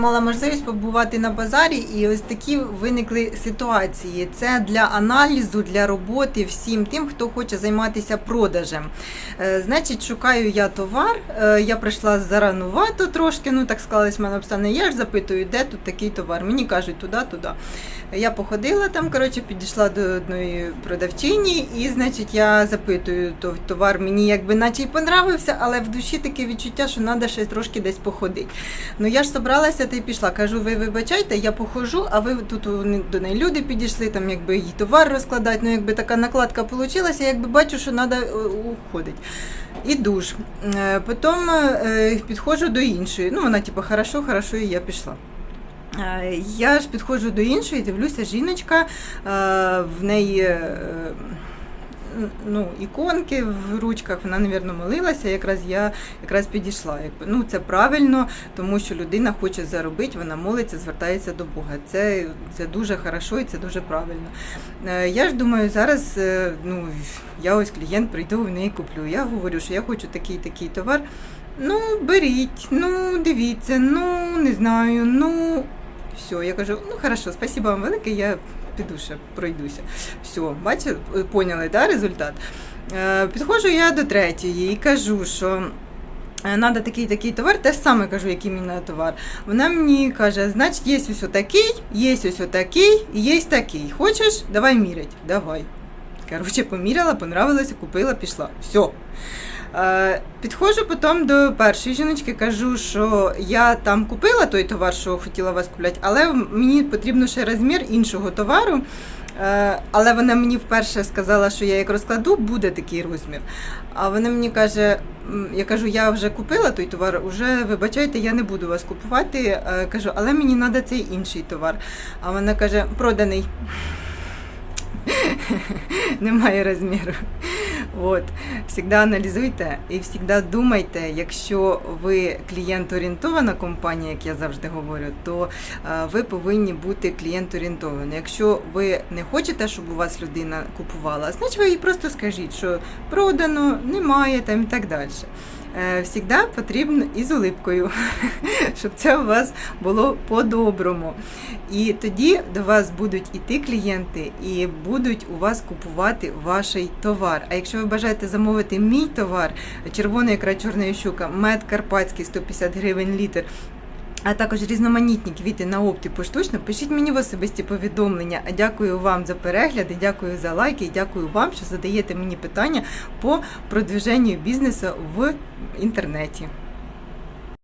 Мала можливість побувати на базарі, і ось такі виникли ситуації. Це для аналізу, для роботи всім тим, хто хоче займатися продажем. Е, Значить, шукаю я товар. Е, Я прийшла заранувато трошки, ну так склалось в мене обставини. Я ж запитую, де тут такий товар. Мені кажуть, туди, туди. Я походила там, коротше, підійшла до одної продавчині, і значить я запитую, то товар мені якби наче й понравився, але в душі таке відчуття, що треба ще трошки десь походити. Ну я ж собралася й пішла. Кажу, ви вибачайте, я похожу, а ви тут до неї люди підійшли, там якби їй товар розкладати. Ну якби така накладка вийшла, якби бачу, що треба уходити. Іду ж. Е, Потім е, підходжу до іншої. Ну, вона типу, хорошо, хорошо, і я пішла. Е, Я ж підходжу до іншої, дивлюся, жіночка, в неї ну, іконки в ручках, вона, мабуть, молилася, якраз я якраз підійшла. Ну, це правильно, тому що людина хоче заробити, вона молиться, звертається до Бога. Це, це дуже хорошо і це дуже правильно. Е, Я ж думаю, зараз е, ну, я ось клієнт прийду в неї куплю. Я говорю, що я хочу такий такий товар. Ну, беріть, ну, дивіться, ну, не знаю, ну. Все, я кажу, ну хорошо, спасибо вам велике, я піду ще пройдуся. Все, бачите, поняли, да, результат? Е, підходжу я до третьої і кажу, що. Треба такий такий товар, те ж саме кажу, який мені на товар. Вона мені каже, значить, є ось такий, є ось такий, і є такий. Хочеш? Давай мірять. Давай. Коротше, поміряла, понравилося, купила, пішла. Все. Е, Підходжу потім до першої жіночки, кажу, що я там купила той товар, що хотіла вас купляти, але мені потрібно ще розмір іншого товару. Е, Але вона мені вперше сказала, що я як розкладу, буде такий розмір. А вона мені каже: я кажу, я вже купила той товар, уже вибачайте, я не буду вас купувати. Е, Кажу, але мені треба цей інший товар. А вона каже, проданий. Немає розміру. От. Всегда аналізуйте і всегда думайте, якщо ви клієнт-орієнтована компанія, як я завжди говорю, то е, ви повинні бути клієнт-орієнтовані. Якщо ви не хочете, щоб у вас людина купувала, значить ви їй просто скажіть, що продано, немає там і так далі. Е, Всігда потрібно і з улипкою, щоб це у вас було по-доброму. І тоді до вас будуть іти клієнти і будуть у вас купувати ваш товар. А якщо ви бажаєте замовити мій товар, червона ікра чорна щука, мед карпатський 150 гривень літр. А також різноманітні квіти на опті поштучно, пишіть мені в особисті повідомлення. Дякую вам за перегляди, дякую за лайки, і дякую вам, що задаєте мені питання по продвіженню бізнесу в інтернеті.